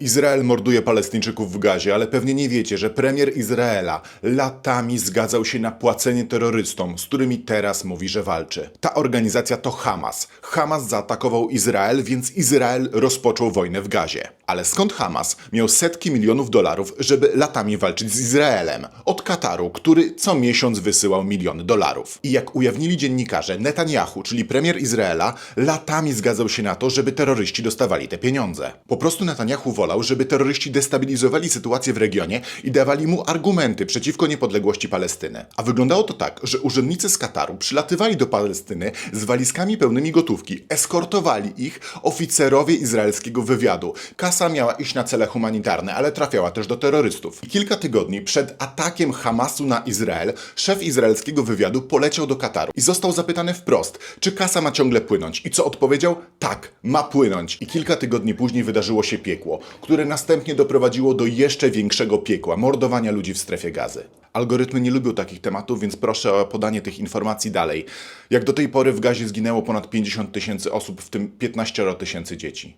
Izrael morduje Palestyńczyków w gazie, ale pewnie nie wiecie, że premier Izraela latami zgadzał się na płacenie terrorystom, z którymi teraz mówi, że walczy. Ta organizacja to Hamas. Hamas zaatakował Izrael, więc Izrael rozpoczął wojnę w gazie. Ale skąd Hamas miał setki milionów dolarów, żeby latami walczyć z Izraelem? Od Kataru, który co miesiąc wysyłał miliony dolarów. I jak ujawnili dziennikarze, Netanyahu, czyli premier Izraela, latami zgadzał się na to, żeby terroryści dostawali te pieniądze. Po prostu Netanyahu wolał, żeby terroryści destabilizowali sytuację w regionie i dawali mu argumenty przeciwko niepodległości Palestyny. A wyglądało to tak, że urzędnicy z Kataru przylatywali do Palestyny z walizkami pełnymi gotówki, eskortowali ich oficerowie izraelskiego wywiadu. Kasa miała iść na cele humanitarne, ale trafiała też do terrorystów. I kilka tygodni przed atakiem Hamasu na Izrael, szef izraelskiego wywiadu poleciał do Kataru i został zapytany wprost, czy kasa ma ciągle płynąć. I co odpowiedział? Tak, ma płynąć. I kilka tygodni później wydarzyło się piekło, które następnie doprowadziło do jeszcze większego piekła mordowania ludzi w strefie gazy. Algorytmy nie lubią takich tematów, więc proszę o podanie tych informacji dalej. Jak do tej pory w gazie zginęło ponad 50 tysięcy osób, w tym 15 tysięcy dzieci.